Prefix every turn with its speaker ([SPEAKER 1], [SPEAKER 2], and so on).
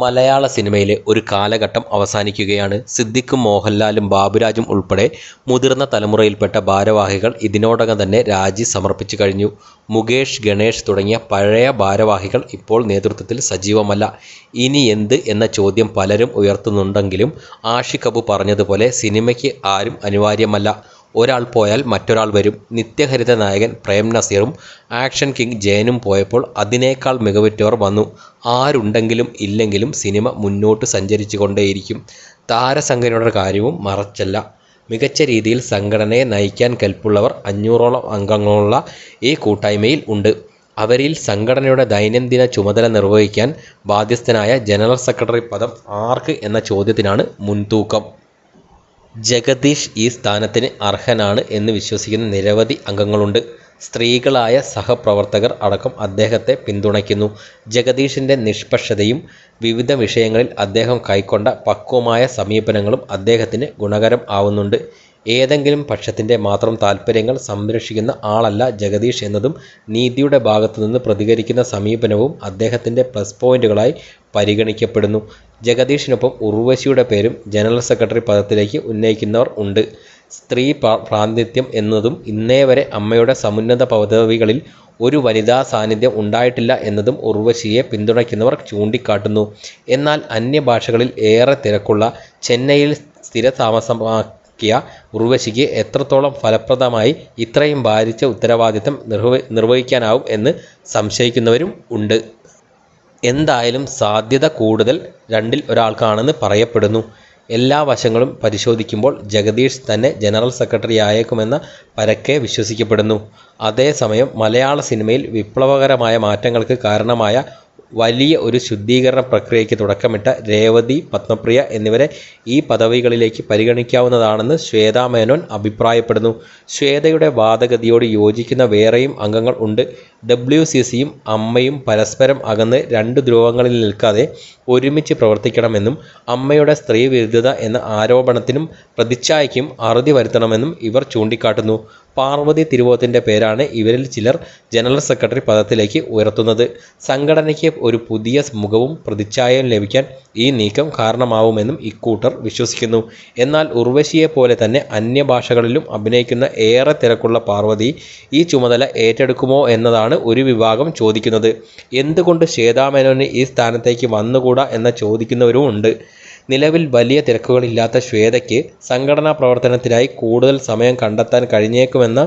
[SPEAKER 1] മലയാള സിനിമയിലെ ഒരു കാലഘട്ടം അവസാനിക്കുകയാണ്. സിദ്ദിഖും മോഹൻലാലും ബാബുരാജും ഉൾപ്പെടെ മുതിർന്ന തലമുറയിൽപ്പെട്ട ഭാരവാഹികൾ ഇതിനോടകം തന്നെ രാജി സമർപ്പിച്ചു കഴിഞ്ഞു. മുകേഷ്, ഗണേഷ് തുടങ്ങിയ പഴയ ഭാരവാഹികൾ ഇപ്പോൾ നേതൃത്വത്തിൽ സജീവമല്ല. ഇനി എന്ത് എന്ന ചോദ്യം പലരും ഉയർത്തുന്നുണ്ടെങ്കിലും ആഷിഖ് അബു പറഞ്ഞതുപോലെ സിനിമയ്ക്ക് ആരും അനിവാര്യമല്ല. ഒരാൾ പോയാൽ മറ്റൊരാൾ വരും. നിത്യഹരിത നായകൻ പ്രേം നസീറും ആക്ഷൻ കിങ് ജയനും പോയപ്പോൾ അതിനേക്കാൾ മികവുറ്റവർ വന്നു. ആരുണ്ടെങ്കിലും ഇല്ലെങ്കിലും സിനിമ മുന്നോട്ട് സഞ്ചരിച്ചു കൊണ്ടേയിരിക്കും താരസംഘനയുടെ കാര്യവും മറച്ചല്ല. മികച്ച രീതിയിൽ സംഘടനയെ നയിക്കാൻ കൽപ്പുള്ളവർ അഞ്ഞൂറോളം അംഗങ്ങളുള്ള ഈ കൂട്ടായ്മയിൽ ഉണ്ട്. അവരിൽ സംഘടനയുടെ ദൈനംദിന ചുമതല നിർവഹിക്കാൻ ബാധ്യസ്ഥനായ ജനറൽ സെക്രട്ടറി പദം ആർക്ക് എന്ന ചോദ്യത്തിനാണ് മുൻതൂക്കം. ജഗദീഷ് ഈ സ്ഥാനത്തിന് അർഹനാണ് എന്ന് വിശ്വസിക്കുന്ന നിരവധി അംഗങ്ങളുണ്ട്. സ്ത്രീകളായ സഹപ്രവർത്തകർ അടക്കം അദ്ദേഹത്തെ പിന്തുണയ്ക്കുന്നു. ജഗദീഷിന്റെ നിഷ്പക്ഷതയും വിവിധ വിഷയങ്ങളിൽ അദ്ദേഹം കൈക്കൊണ്ട പക്വമായ സമീപനങ്ങളും അദ്ദേഹത്തിന് ഗുണകരം ആവുന്നുണ്ട്. ഏതെങ്കിലും പക്ഷത്തിന്റെ മാത്രം താൽപര്യങ്ങൾ സംരക്ഷിക്കുന്ന ആളല്ല ജഗദീഷ് എന്നതും നീതിയുടെ ഭാഗത്തുനിന്ന് പ്രതികരിക്കുന്ന സമീപനവും അദ്ദേഹത്തിന്റെ പ്ലസ് പോയിന്റുകളായി പരിഗണിക്കപ്പെടുന്നു. ജഗദീഷിനൊപ്പം ഉർവശിയുടെ പേരും ജനറൽ സെക്രട്ടറി പദത്തിലേക്ക് ഉന്നയിക്കുന്നവർ ഉണ്ട്. സ്ത്രീ പ്രാതിനിധ്യം എന്നതും ഇന്നേ വരെ അമ്മയുടെ സമുന്നത പദവികളിൽ ഒരു വനിതാ സാന്നിധ്യം ഉണ്ടായിട്ടില്ല എന്നതും ഉർവശിയെ പിന്തുണയ്ക്കുന്നവർ ചൂണ്ടിക്കാട്ടുന്നു. എന്നാൽ അന്യഭാഷകളിൽ ഏറെ തിരക്കുള്ള ചെന്നൈയിൽ സ്ഥിരതാമസമാക്കിയ ഉർവശിക്ക് എത്രത്തോളം ഫലപ്രദമായി ഇത്രയും ഭാരിച്ച ഉത്തരവാദിത്തം നിർവഹിക്കാനാവും എന്ന് സംശയിക്കുന്നവരും ഉണ്ട്. എന്തായാലും സാധ്യത കൂടുതൽ രണ്ടിൽ ഒരാൾക്കാണെന്ന് പറയപ്പെടുന്നു. എല്ലാ വശങ്ങളും പരിശോധിക്കുമ്പോൾ ജഗദീഷ് തന്നെ ജനറൽ സെക്രട്ടറി ആയേക്കുമെന്ന പരക്കെ വിശ്വസിക്കപ്പെടുന്നു. അതേസമയം മലയാള സിനിമയിൽ വിപ്ലവകരമായ മാറ്റങ്ങൾക്ക് കാരണമായ വലിയ ഒരു ശുദ്ധീകരണ പ്രക്രിയയ്ക്ക് തുടക്കമിട്ട രേവതി, പത്മപ്രിയ എന്നിവരെ ഈ പദവികളിലേക്ക് പരിഗണിക്കാവുന്നതാണെന്ന് ശ്വേതാ മേനോൻ അഭിപ്രായപ്പെടുന്നു. ശ്വേതയുടെ വാദഗതിയോട് യോജിക്കുന്ന വേറെയും അംഗങ്ങൾ ഉണ്ട്. ഡബ്ല്യു ഡബ്ല്യുസിസിയും അമ്മയും പരസ്പരം അകന്ന് രണ്ട് ധ്രുവങ്ങളിൽ നിൽക്കാതെ ഒരുമിച്ച് പ്രവർത്തിക്കണമെന്നും അമ്മയുടെ സ്ത്രീവിരുദ്ധത എന്ന ആരോപണത്തിനും പ്രതിച്ഛായയ്ക്കും അറുതി വരുത്തണമെന്നും ഇവർ ചൂണ്ടിക്കാട്ടുന്നു. പാർവതി തിരുവോത്തിന്റെ പേരാണ് ഇവരിൽ ചിലർ ജനറൽ സെക്രട്ടറി പദത്തിലേക്ക് ഉയർത്തുന്നത്. സംഘടനയ്ക്ക് ഒരു പുതിയ മുഖവും പ്രതിച്ഛായയും ലഭിക്കാൻ ഈ നീക്കം കാരണമാവുമെന്നും ഇക്കൂട്ടർ വിശ്വസിക്കുന്നു. എന്നാൽ ഉർവശിയെ പോലെ തന്നെ അന്യഭാഷകളിലും അഭിനയിക്കുന്ന ഏറെ തിരക്കുള്ള പാർവതി ഈ ചുമതല ഏറ്റെടുക്കുമോ എന്നതാണ് ഒരു വിഭാഗം ചോദിക്കുന്നത്. എന്തുകൊണ്ട് ശ്വേതാമേനോന് ഈ സ്ഥാനത്തേക്ക് വന്നുകൂടാ എന്ന് ചോദിക്കുന്നവരുമുണ്ട്. നിലവിൽ വലിയ തിരക്കുകളില്ലാത്ത ശ്വേതയ്ക്ക് സംഘടനാ പ്രവർത്തനത്തിനായി കൂടുതൽ സമയം കണ്ടെത്താൻ കഴിഞ്ഞേക്കുമെന്ന